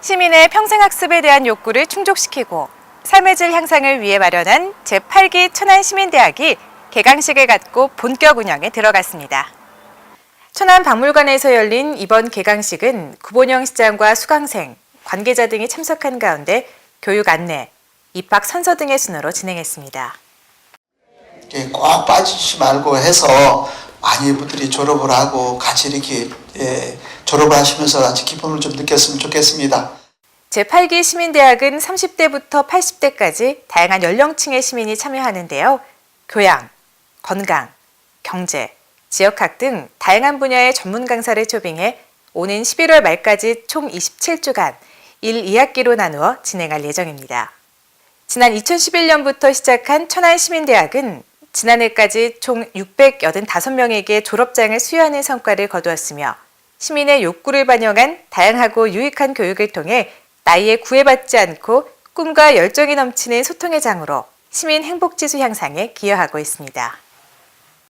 시민의 평생학습에 대한 욕구를 충족시키고 삶의 질 향상을 위해 마련한 제8기 천안시민대학이 개강식을 갖고 본격 운영에 들어갔습니다. 천안 박물관에서 열린 이번 개강식은 구본영 시장과 수강생, 관계자 등이 참석한 가운데 교육 안내, 입학 선서 등의 순으로 진행했습니다. 꽉 빠지지 말고 해서 많은 분들이 졸업을 하고 같이 이렇게 예, 졸업을 하시면서 같이 기쁨을 좀 느꼈으면 좋겠습니다. 제8기 시민대학은 30대부터 80대까지 다양한 연령층의 시민이 참여하는데요. 교양, 건강, 경제, 지역학 등 다양한 분야의 전문 강사를 초빙해 오는 11월 말까지 총 27주간 1, 2학기로 나누어 진행할 예정입니다. 지난 2011년부터 시작한 천안 시민대학은 지난해까지 총 685명에게 졸업장을 수여하는 성과를 거두었으며 시민의 욕구를 반영한 다양하고 유익한 교육을 통해 나이에 구애받지 않고 꿈과 열정이 넘치는 소통의 장으로 시민 행복지수 향상에 기여하고 있습니다.